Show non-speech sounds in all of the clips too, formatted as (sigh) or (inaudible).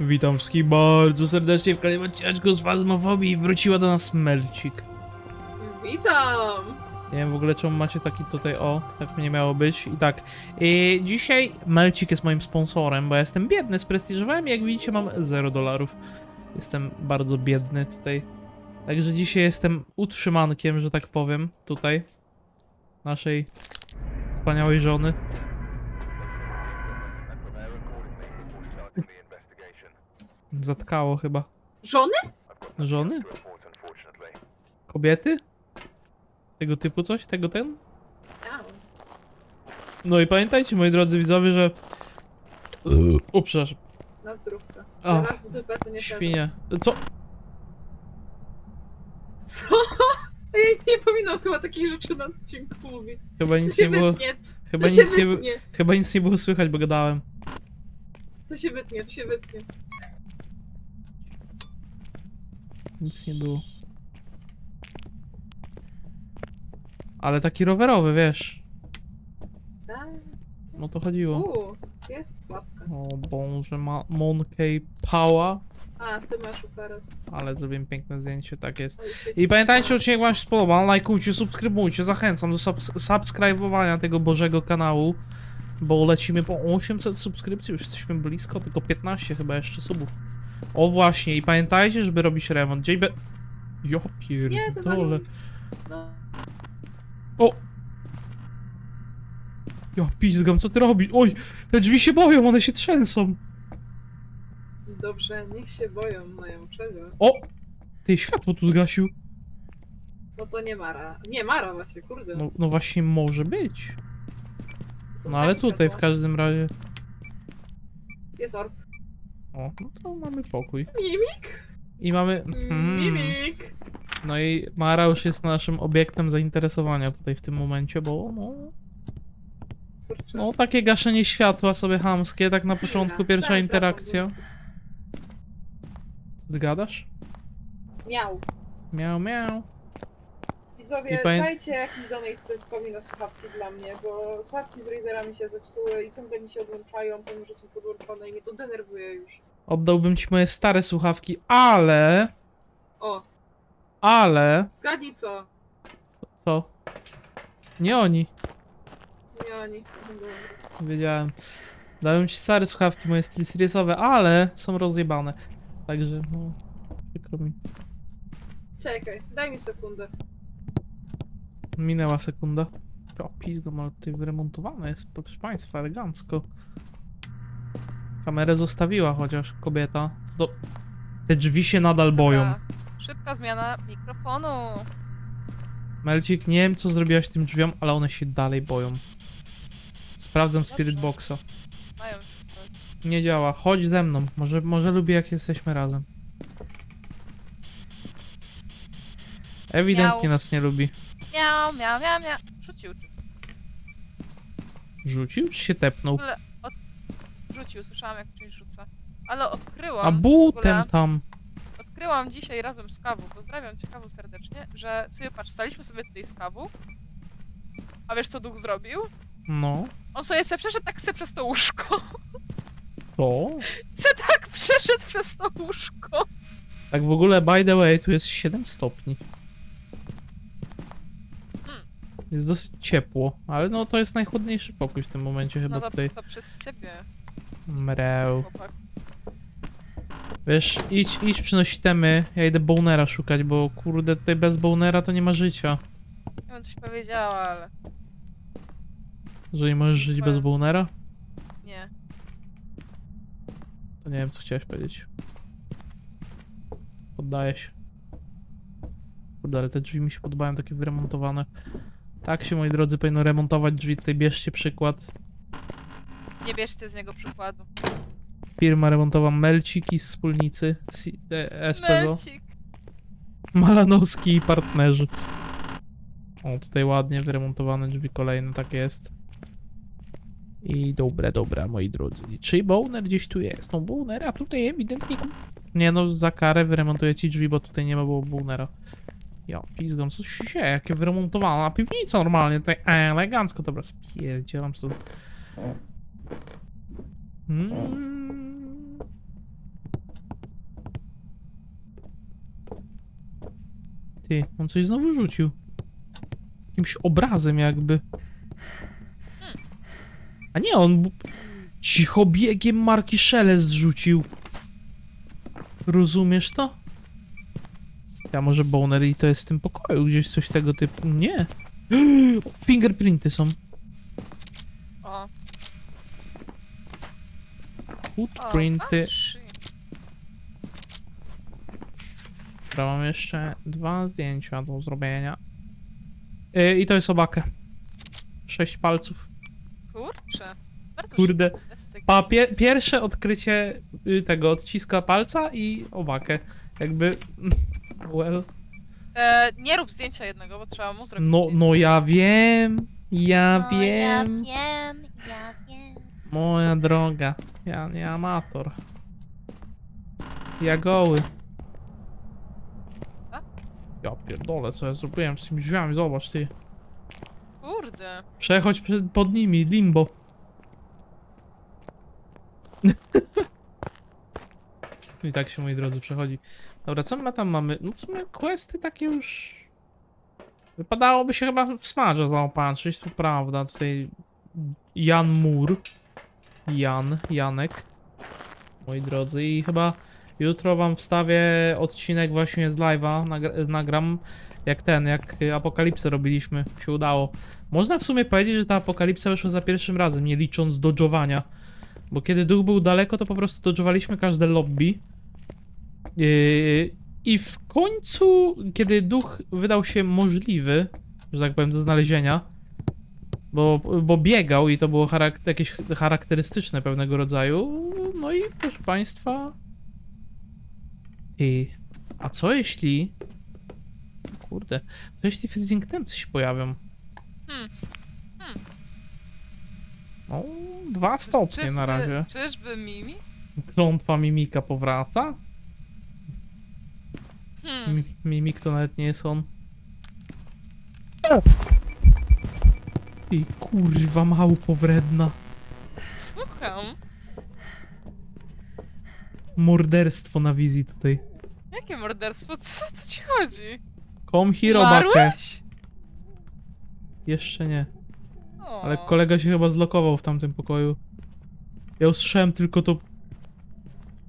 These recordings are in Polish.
Witam wszystkich bardzo serdecznie w kolejnym odcineczku z Fazmofobii. Wróciła do nas Melcik. Witam! Nie wiem w ogóle czemu macie taki tutaj, o, tak nie miało być. I tak, i dzisiaj Melcik jest moim sponsorem, bo ja jestem biedny, sprestiżowałem i jak widzicie mam 0 dolarów. Jestem bardzo biedny tutaj. Także dzisiaj jestem utrzymankiem, że tak powiem, tutaj. Naszej wspaniałej żony. Zatkało chyba. Żony? Żony? Kobiety? Tego typu coś? Tego ten? A, No i pamiętajcie, moi drodzy widzowie, że... O, przepraszam. na zdrówkę. O, Raz w dupę to nie Świnie. Co? Co? (laughs) Ja nie powinnam chyba takich rzeczy na odcinku mówić. Chyba nic nie było... wytnie, Chyba to się nic nie, było- chyba nic nie było słychać, bo gadałem. to się wytnie, to się wytnie. Nic nie było. Ale taki rowerowy, wiesz. Tak. No to chodziło. Uuu, jest łapka. O Boże, ma Monkey Pała. A, ty masz operę. Ale zrobiłem piękne zdjęcie, tak jest. I pamiętajcie, odcinek wam się spodobał, lajkujcie, subskrybujcie, zachęcam do subs subskrybowania tego bożego kanału, bo lecimy po 800 subskrypcji, już jesteśmy blisko, tylko 15 chyba jeszcze subów. O właśnie, i pamiętajcie, żeby robić remont. Dzień be... To pierdolę. No, O! Ja pizgam, co ty robisz? Oj, te drzwi się boją, one się trzęsą. dobrze, niech się boją, mają czego. O! Ty, światło tu zgasił. No to nie Mara. Nie, Mara właśnie, kurde. No, no właśnie może być. To No ale zgasi tutaj w światło. każdym razie... Jest orb. O, no to mamy pokój. Mimik? I mamy. Hmm. Mimik! No i Mara już jest naszym obiektem zainteresowania tutaj w tym momencie, bo no, Kurczę. no takie gaszenie światła sobie hamskie, tak na początku, Chwila, pierwsza zaraz interakcja. wracam Co ty gadasz? do- Miał. Miał, miał. Widzowie, pamię- dajcie jakiś donate na słuchawki dla mnie, bo słuchawki z Razerami się zepsuły i ciągle mi się odłączają, pomimo że są podłączone i mnie to denerwuje już. Oddałbym ci moje stare słuchawki, ale. O, Ale. zgadnij co? Co? Nie oni. Nie oni. Wiedziałem. Dałem ci stare słuchawki, moje SteelSeriesowe, ale są rozjebane. Także, no. Przykro mi. Czekaj, daj mi sekundę. Minęła sekunda. O, pizgo, ale tutaj wyremontowane jest, proszę państwa, elegancko. Kamerę zostawiła chociaż kobieta. To... Te drzwi się nadal boją. Szybka zmiana mikrofonu. Melcik, nie wiem co zrobiłaś tym drzwiom, ale one się dalej boją. Sprawdzam. Spirit Boxa. Mają się. Nie działa. Chodź ze mną. Może, może lubię jak jesteśmy razem. Ewidentnie Miał. nas nie lubi. Miał, miał, miał, miał. Rzucił. Rzucił czy się tepnął? W ogóle od... Rzucił, słyszałam jak czymś rzuca. Ale odkryłam. A w butem ogóle tam. Odkryłam dzisiaj razem z Kawu, pozdrawiam cię Kawu serdecznie, że sobie patrz, staliśmy sobie tutaj z Kawu. A wiesz co duch zrobił? No. On sobie se przeszedł tak se przez to łóżko. To? (laughs) Se tak przeszedł przez to łóżko. Tak w ogóle, by the way, tu jest 7 stopni. Jest dosyć ciepło, ale no to jest najchłodniejszy pokój w tym momencie chyba No to, tutaj. to przez siebie. Mreł. Chłopak. Wiesz, idź, idź przynosić temy, ja idę bonera szukać, bo kurde tutaj bez bonera to nie ma życia. Ja bym coś powiedziała, ale Że nie możesz żyć bez bonera? nie. To nie wiem co chciałeś powiedzieć. Poddaję się. Kurde, ale te drzwi mi się podobają, takie wyremontowane. Tak się, moi drodzy, powinno remontować drzwi. Tutaj bierzcie przykład. Nie bierzcie z niego przykładu. Firma remontowa Melciki z wspólnicy C- e, SPZO. Melcik. Malanowski i partnerzy. O, tutaj ładnie wyremontowane drzwi kolejne, tak jest. I dobre, dobra, moi drodzy. Czy Boner gdzieś tu jest? No Bonera tutaj ewidentnie... Nie no, za karę wyremontuję ci drzwi, bo tutaj nie ma było Bonera. Ja pizgam, co się dzieje? Jakie wyremontowana piwnica normalnie tutaj elegancko. Dobra, spierdzielam stąd. Mm. Ty, on coś znowu rzucił. Jakimś obrazem jakby. A nie, on cicho biegiem marki Szelest zrzucił. Rozumiesz to? Ja może Boner i to jest w tym pokoju, gdzieś coś tego typu. Nie. (gasps) Fingerprinty są. O, Footprinty. Dobra, mam jeszcze dwa zdjęcia do zrobienia. Yy, I to jest obakę. Sześć palców. Kurczę. Bardzo Kurde. Pa, pie, pierwsze odkrycie y, tego odciska palca i obakę. Jakby. Well. E, nie rób zdjęcia jednego, bo trzeba mu zrobić No, zdjęcie. no ja wiem. Ja No, ja wiem. wiem, ja wiem. Moja droga. Ja nie amator. Ja goły. A? Ja pierdolę, co ja zrobiłem z tymi drzwiami, zobacz ty. Kurde. Przechodź przed, pod nimi, limbo. (laughs) I tak się, moi drodzy, przechodzi. Dobra, co my tam mamy? No w sumie questy takie już... Wypadałoby się chyba w smarze zaopatrzyć, to prawda. Tutaj Jan Mur. Jan, Janek. Moi drodzy, i chyba jutro wam wstawię odcinek właśnie z live'a, nagra- nagram jak ten, jak Apokalipsę robiliśmy, się udało. Można w sumie powiedzieć, że ta apokalipsa wyszła za pierwszym razem, nie licząc dodżowania. Bo kiedy duch był daleko, to po prostu dodżowaliśmy każde lobby. Yy, I w końcu, kiedy duch wydał się możliwy, że tak powiem, do znalezienia, bo, bo biegał i to było charak jakieś charakterystyczne pewnego rodzaju, no i proszę państwa... Ty, a co jeśli... Kurde, co jeśli Freezing Temps się pojawią? Hmm. Hmm. No, dwa stopnie na razie. Czyżby Mimi? Klątwa Mimika powraca? Hmm. Mi Mimik to nawet nie jest on. I kurwa małpo wredna. Słucham. Morderstwo na wizji tutaj. Jakie morderstwo? Co to ci chodzi? Kom. Umarłeś? Jeszcze nie. Ale kolega się chyba zlokował w tamtym pokoju. Ja usłyszałem tylko to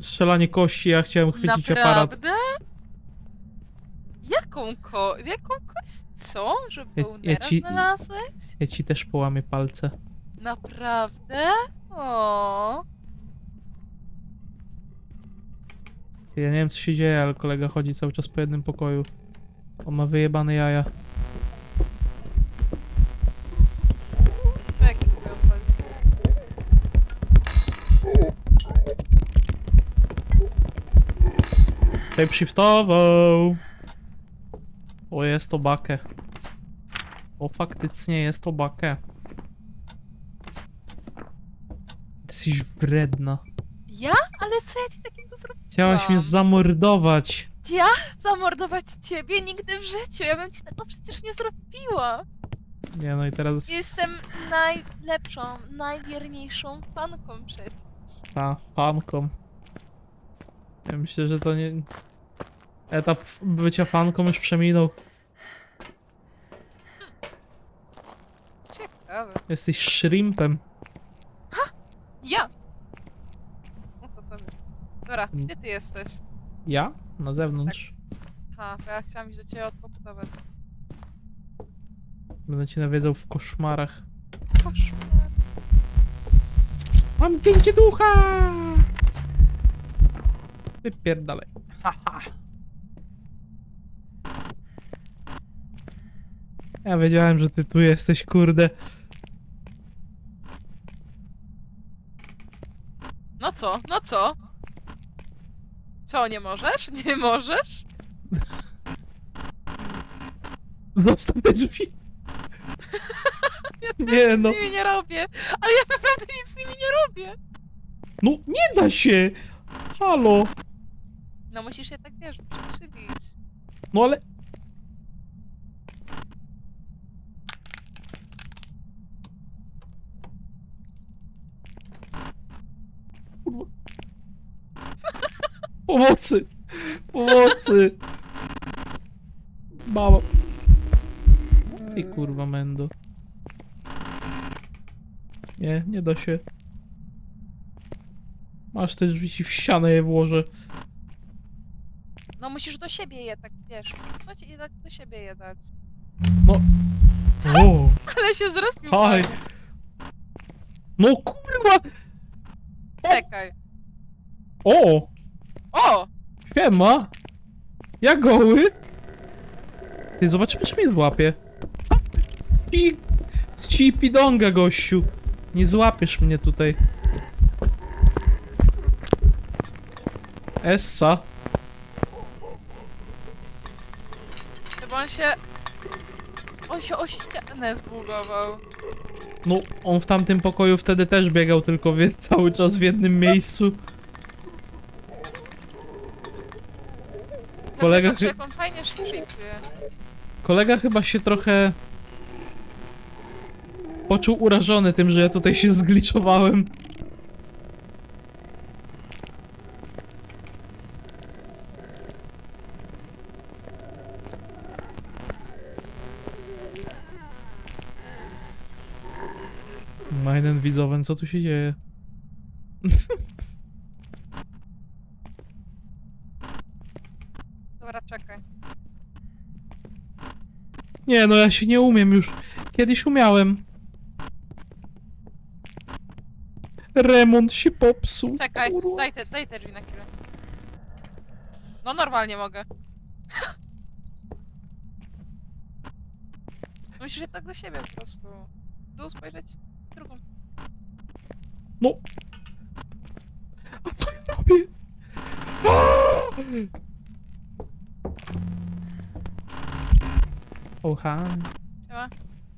strzelanie kości, ja chciałem chwycić aparat. Naprawdę? Jaką ko... Jaką kość? Co? Że Ja- Bonera ja ci- znalazłeś? Ja ci też połamię palce. Naprawdę? O. Ja nie wiem co się dzieje, ale kolega chodzi cały czas po jednym pokoju. On ma wyjebane jaja. Jaki twoją chodzi? Tape shiftował. O, jest to bakę. O, faktycznie jest to bakę. Jesteś wredna. Ja? Ale co ja ci takiego zrobiłam? Chciałaś mnie zamordować. Ja? Zamordować ciebie? Nigdy w życiu. Ja bym ci tego przecież nie zrobiła. Nie no i teraz Jestem najlepszą, najwierniejszą fanką przecież. ta fanką. Ja myślę, że to nie... Etap bycia fanką już przeminął. Ciekawe. Jesteś shrimpem. Ja! No to sobie. Dobra, Mm. gdzie ty jesteś? Ja? Na zewnątrz. Ha, bo ja chciałam iść do ciebie odpokutować. Będę cię nawiedzał w koszmarach. Koszmar. Mam zdjęcie ducha! Wypierdalaj. Haha. Ja wiedziałem, że ty tu jesteś, kurde. No co? No co? Co, nie możesz? Nie możesz? Zostaw te drzwi. (laughs) Ja Nie nic no. z nimi nie robię. Ale ja naprawdę nic z nimi nie robię. No nie da się! Halo! No musisz je tak, wiesz, przykrzywić. No ale... Kurwa. Pomocy! Pomocy! Baba. Ty kurwa mendo. Nie, nie da się. Masz te drzwi ci w ścianę je włożę. No musisz do siebie je tak, wiesz. Co ci je tak do siebie je dać? O, (laughs) Ale się zrespił. haj. No kurwa! Czekaj. O! O! Siema! Ja goły! Ty, zobaczymy, czy mnie złapie. Ci... Z cipidonga, gościu! Nie złapiesz mnie tutaj. Essa. Chyba on się... On się o ścianę zbugował. No, on w tamtym pokoju wtedy też biegał, tylko wie, cały czas w jednym miejscu. Kolega Patrz, chy- jak on fajnie szybciej. Kolega chyba się trochę... Poczuł urażony tym, że ja tutaj się zgliczowałem. Widzowen, co tu się dzieje? Dobra, czekaj. Nie, no ja się nie umiem już. Kiedyś umiałem. Remont się popsuł. Czekaj, kurwa. daj te, daj te drzwi na chwilę. No normalnie mogę. (laughs) Musisz je tak do siebie po prostu. Dół spojrzeć w drugą. No. A co ja robię? Oha. Siema.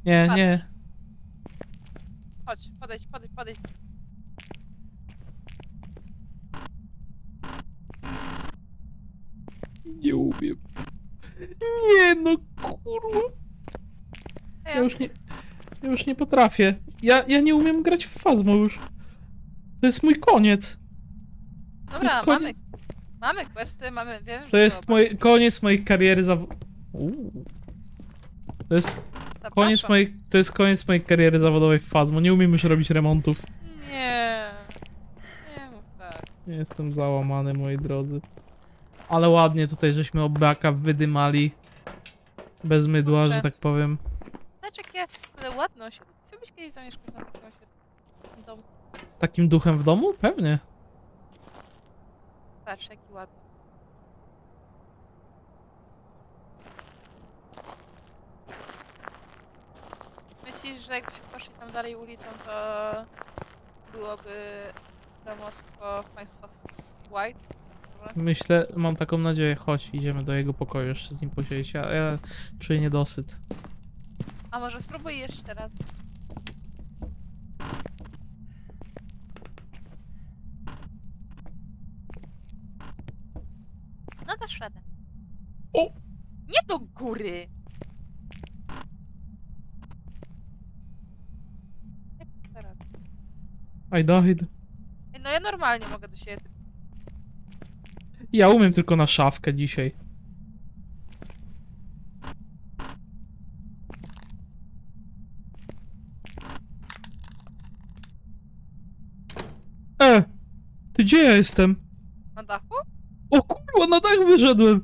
Nie, Patrz. nie. Chodź, podejdź, podejdź, podejdź. Nie umiem. Nie no, kurwa. Ja Ej, już nie, ja już nie potrafię. Ja, ja nie umiem grać w Fazmo już. To jest mój koniec. dobra, jest mamy. koniec. Mamy questy, mamy, wiem, że To jest dobra. mój, koniec mojej kariery zawodowej. To jest Zapraszam. koniec mojej, to jest koniec mojej kariery zawodowej w Fazmo. Nie umiem już robić remontów. Nie. Nie mów tak. Nie jestem załamany, moi drodzy. Ale ładnie tutaj żeśmy obaka wydymali. Bez mydła, że Kurczę. tak powiem. Zobacz jakie, ale ładność. Chciałbyś kiedyś zamieszkać na takim osiedlu? Takim duchem w domu? Pewnie. Patrz, jaki ładny. Myślisz, że jakbyśmy poszli tam dalej ulicą, to byłoby domostwo państwa z White? Myślę, mam taką nadzieję. Chodź, idziemy do jego pokoju jeszcze z nim posiedzieć. Ja, ja czuję niedosyt. A może spróbuj jeszcze raz. No dasz radę. O! Nie do góry! Jak to teraz? I died. No ja normalnie mogę do siebie. Ja umiem tylko na szafkę dzisiaj. E! Ty gdzie ja jestem? Na dachu? O kurwa, na dach wyszedłem!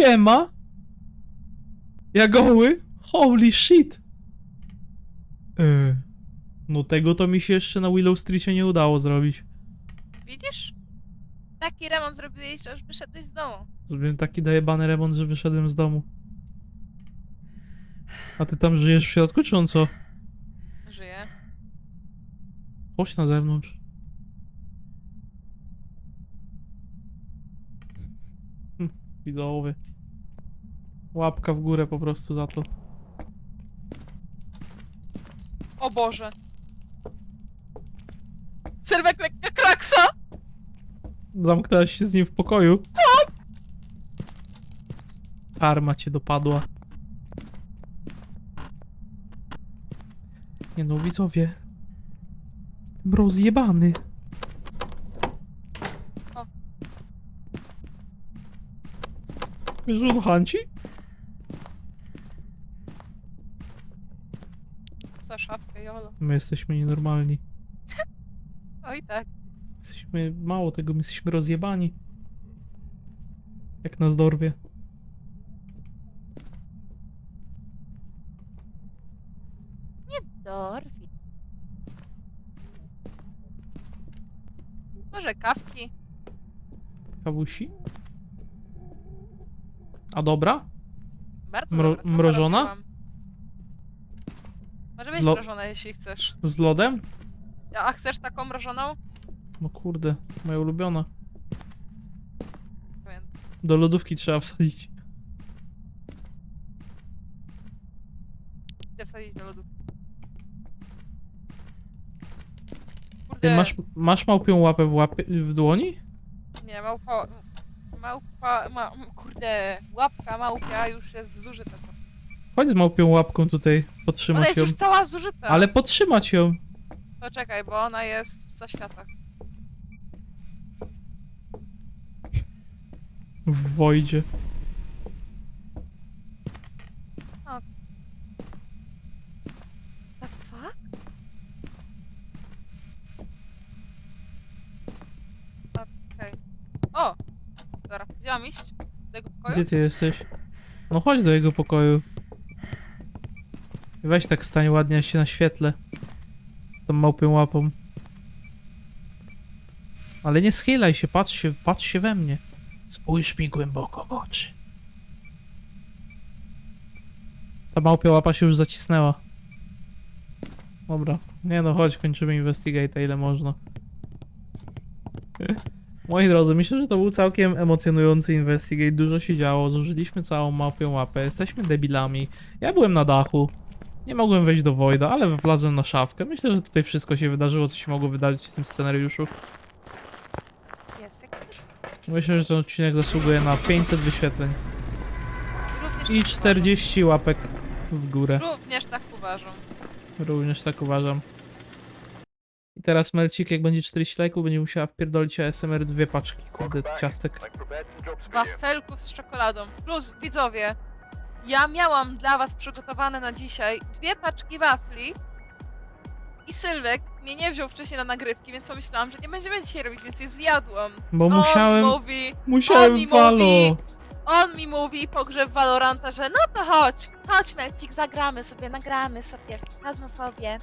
Siema! Ja goły? Holy shit! E, no tego to mi się jeszcze na Willow Streetie nie udało zrobić. Widzisz? Taki remont zrobiłeś, że aż wyszedłeś z domu. Zrobiłem taki dojebany remont, że wyszedłem z domu. A ty tam żyjesz w środku, czy on co? Żyje. Chodź na zewnątrz. Hm, Widzowie. Łapka w górę po prostu za to. O Boże. Serwek lekka kraksa! Zamknęłaś się z nim w pokoju? Tak! Karma cię dopadła. Nie no, widzowie. Jestem rozjebany. O. Wiesz, on hanci? Za szafkę, jolo. My jesteśmy nienormalni. Oj tak. Jesteśmy, mało tego, my jesteśmy rozjebani. Jak nas dorwie. Dorwi. Może kawki? Kawusi? A dobra? Bardzo Mro- dobra, co mrożona? Może być Lo- mrożona, jeśli chcesz. Z lodem? A chcesz taką mrożoną? No kurde, moja ulubiona. Do lodówki trzeba wsadzić. Idę wsadzić do. Ty Kurde, masz, masz małpią łapę w, łapie, w dłoni? nie, małpa... Małpa... Ma, kurde, łapka małpia już jest zużyta. Chodź z małpią łapką tutaj, Ona jest ją. już cała zużyta. Ale podtrzymać ją. Poczekaj, bo ona jest w zaświatach. W wojdzie. The fuck? Okej. O! Dobra, gdzie mam iść? Do pokoju? Gdzie ty jesteś? No chodź do jego pokoju. Weź tak stań ładnie, się na świetle. Tą małpią łapą. Ale nie schylaj się, patrz się, patrz się we mnie. Spójrz mi głęboko w oczy. Ta małpia łapa się już zacisnęła. Dobra. Nie no, chodź, kończymy investigate, ile można. (laughs) Moi drodzy, myślę, że to był całkiem emocjonujący investigate. Dużo się działo, zużyliśmy całą małpią łapę, jesteśmy debilami. Ja byłem na dachu. Nie mogłem wejść do Wojda, ale wlazłem na szafkę. Myślę, że tutaj wszystko się wydarzyło, co się mogło wydarzyć w tym scenariuszu. Jest, jak jest. Myślę, że ten odcinek zasługuje na 500 wyświetleń. I tak 40 łapek w górę. Również tak uważam. Również tak uważam. I teraz Melcik, jak będzie 40 lajków, będzie musiała wpierdolić ASMR dwie paczki, kurde, ciastek. Wafelków z czekoladą. Plus, widzowie, ja miałam dla was przygotowane na dzisiaj dwie paczki wafli i Sylwek mnie nie wziął wcześniej na nagrywki, więc pomyślałam, że nie będziemy dzisiaj robić, więc je zjadłam. Bo On musiałem, mi mówi, musiałem on mi mówi. on mi mówi pogrzeb Valoranta, że no to chodź. Chodź, Melcik, zagramy sobie, nagramy sobie w Fazmofobię.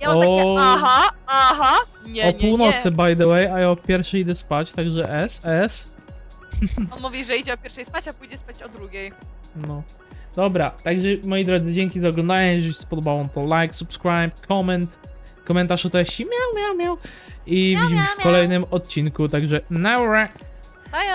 Ja mam O. takie, aha, aha, nie, O nie, północy, by the way, a ja o pierwszej idę spać, także S, S. On mówi, że idzie o pierwszej spać, a pójdzie spać o drugiej. No. Dobra, także moi drodzy, dzięki za oglądanie. Jeżeli się spodobało, to like, subscribe, comment, komentarz o treści, miał, miał, miał. I widzimy się w kolejnym odcinku, także na Bye!